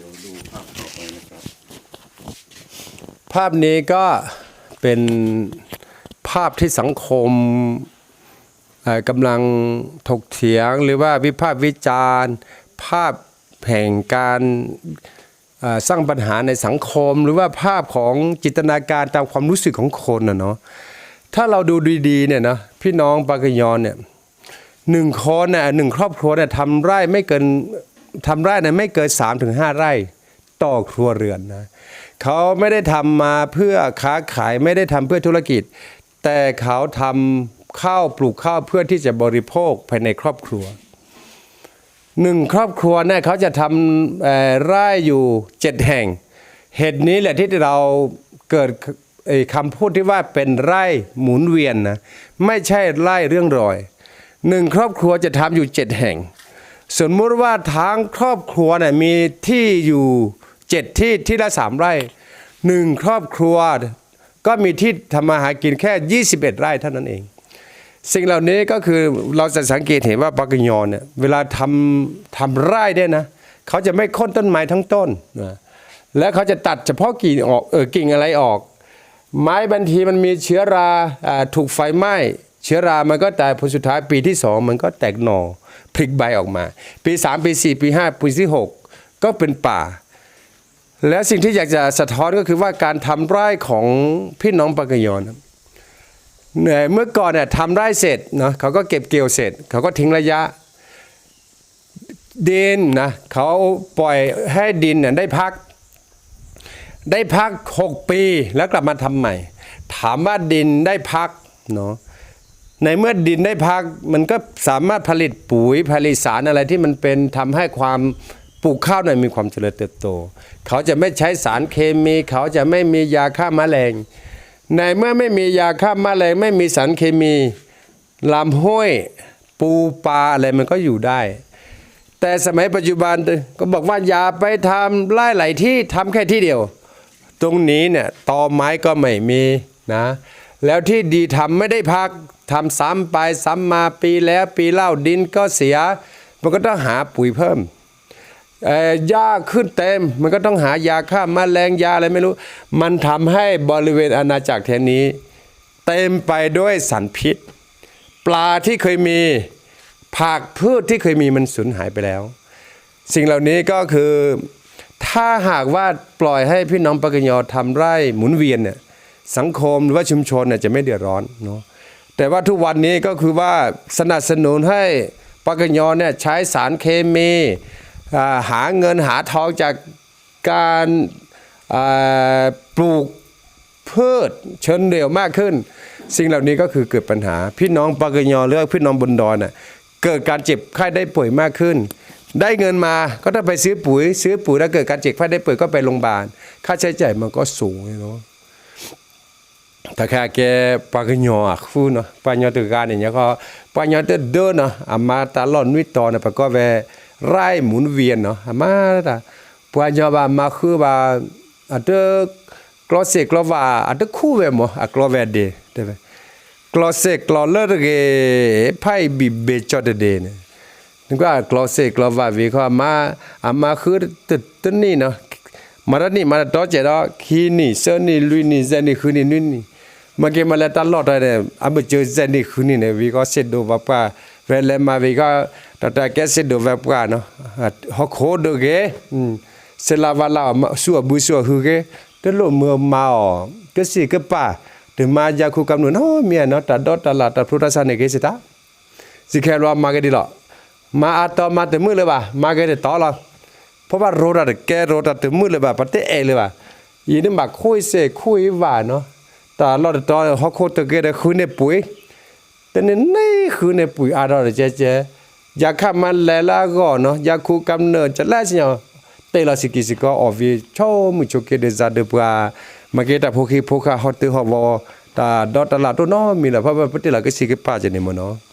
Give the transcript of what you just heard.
ดี๋ยวดูภาพต่อไปนะครับ ภาพนี้ก็เป็นภาพที่สังคมกำลังถกเถียงหรือว่าวิพากษ์วิจารณ์ ภาพแห่งการสร้างปัญหาในสังคม หรือว่าภาพของจิตนาการตามความรู้สึกของคนนะเนาะถ้าเราดูดีๆเนี่ยนะพี่น้องปากยอนเนี่ยหนึ่งคนน่ะหนึ่งครอบครัวเนี่ยทำไร่ไม่เกิน ทำไร่เนี่ยไม่เกิน3าถึงหไร่ต่อครัวเรือนนะเขาไม่ได้ทำมาเพื่อค้าขายไม่ได้ทำเพื่อธุรกิจ แต่เขาทำข้าวปลูกข้าวเพื่อที่จะบริโภคภายในครอบครัวหนึ่งครอบครัวเนี่ยเขาจะทำไร่อยู่เจ็ดแห่ง เหตุนี้แหละที่เราเกิดคำพูดที่ว่าเป็นไร่หมุนเวียนนะไม่ใช่ไร่เรื่องรอยหนึ่งครอบครัวจะทำอยู่เจ็ดแห่ง สมมุติว่าทั้งครอบครัวเนี่ยมีที่อยู่เจ็ดที่ที่ละสามไร่หนึ่งครอบครัวก็มีที่ทำมาหากินแค่ 21 ไร่เท่านั้นเอง สิ่งเหล่านี้ก็คือเราจะสังเกตเห็นว่าปากกยอนเนี่ยเวลาทำทำไร่เนี่ยนะเขาจะไม่ค้นต้นไม้ทั้งต้นนะแล้วเขาจะตัดเฉพาะกิ่งออกเออกิ่งอะไรออก ไม้บางทีมันมีเชื้อราอ่าถูกไฟไหม้ เชื้อรามันก็ตายผลสุดท้ายปีที่สองมันก็แตกหน่อพลิกใบออกมา ปีสามปีสี่ปีห้าปีที่หกก็เป็นป่า แล้วสิ่งที่อยากจะสะท้อนก็คือว่าการทำไร่ของพี่น้องปากยอนครับเนื่ยเมื่อก่อนเนี่ยทำไร่เสร็จเนาะเขาก็เก็บเกี่ยวเสร็จ เขาก็ทิ้งระยะดินนะเขาปล่อยให้ดินเนี่ยได้พัก ได้พัก 6 ปีแล้วกลับมาทำใหม่ ถามว่าดินได้พักเนาะ ในเมื่อดินได้พักมันก็สามารถผลิตปุ๋ยผลิตสารอะไรที่มันเป็นทำให้ความปลูกข้าวหน่อยมีความเจริญเติบโต เขาจะไม่ใช้สารเคมี เขาจะไม่มียาฆ่าแมลง ในเมื่อไม่มียาฆ่าแมลง ไม่มีสารเคมีลำห้วยปูปลาอะไรมันก็อยู่ได้ แต่สมัยปัจจุบันก็บอกว่าอย่าไปทำไร่ไหลที่ทำแค่ที่เดียว ตรงนี้เนี่ยตอไม้ก็ไม่มีนะ แล้วที่ดีทำไม่ได้พักทำซ้ำไปซ้ำมาปีแล้วปีเล่าดินก็เสีย มันก็ต้องหาปุ๋ยเพิ่มหญ้าขึ้นเต็ม มันก็ต้องหายาฆ่าแมลงยาอะไรไม่รู้ มันทำให้บริเวณอาณาจักรแถวนี้ เต็มไปด้วยสารพิษ ปลาที่เคยมีผักพืชที่เคยมีมันสูญหายไปแล้ว สิ่งเหล่านี้ก็คือถ้าหากว่าปล่อยให้พี่น้องปากกยอทำไร่หมุนเวียนเนี่ย สังคมหรือว่าชุมชนเนี่ยจะไม่เดือดร้อนเนาะแต่ว่าทุกวันนี้ก็คือว่าสนับสนุนให้ปากกยอเนี่ยใช้สารเคมีหาเงินหาทองจากการปลูกพืชเชิญเร็วมากขึ้น สิ่งเหล่านี้ก็คือเกิดปัญหา พี่น้องปากยอหรือว่าพี่น้องบนดอนน่ะเกิดการเจ็บไข้ได้ป่วยมากขึ้น ได้เงินมาก็ต้องไปซื้อปุ๋ย ซื้อปุ๋ยแล้วเกิดการเจ็บไข้ได้ป่วยก็ไปโรงพยาบาลค่าใช้จ่ายมันก็สูงเนาะ ถ้าแค่แกปากยออ่ะคู่เนาะปากยอตือการเนี่ยก็ปากยอตือเดินเนาะอามาตลอดนิดต่อเนาะปะก็แวไร่หมุนเวียนเนาะอามาตาปากยอบามาคือว่าอะเตอกลอเสกลอว่าอะเตคู่เวมอะกลอเวเดเด้กลอเสกกลอเลอร์เกไพ่บิเบจอดเดเนี่ย นึกว่ากลอเซกลอว่าวีเขามาอามาคือตึตนี่เนาะมาดนี่มาดอเจดอคีนี่เซนี่ลุยนี่เซนี่คือนี่นู่น မကေမလက်တလော့တဲ့အမကျိုးစက်နေခုနေနေဝီကစစ်တို့ဘပဝဲလဲမဝီကတတကက်စစ်တို့ဘပနော်ဟခိုးတို့ကေဆလာဝလာဆူဘူးဆူဟူကေတလို့မမောကစီကပါတမကြခုကမ်နော်မြဲနော်တဒေါ်တလာတဖရတဆနေကေစတာစီခဲလောမာကေဒီလောမာအတော်မတမှုလေပါမာကေတော်လောဖဘရိုတာကဲရိုတာတမှုလေပါပတဲအဲလေပါယင်းမှာခွေးစေခွေးပါနော် มียเนาะตาดอตาลาตาพุทธศาสนาเกสิตาสิแค่รอมาก็ดีหรอ มาอาตอมาแต่มือเลยป่ะมาแกได้ต่อละเพราะว่าโรดาแกโรดาแต่มือเลยป่ะปะเตเอเลยป่ะยีนี่มาคุยเสคุยว่าเนาะตาลอดตอฮอกโคตะเกได้คุยในปุ๋ยแต่เนี่ยนี่คือในปุ๋ยอาดอเจเจอยากขับมันแลละก็เนาะอยากคูกำเนิดจะแลสิเนาะเตลาสิกิสิก็ออวีชอมุชเกเดซาเดปามาเกตาโพคีโพคาฮอตเตฮอวตาดอตลาตัวเนาะมีละเพราะว่าปะเตลาก็สิกปาจะเนี่ยมเนาะ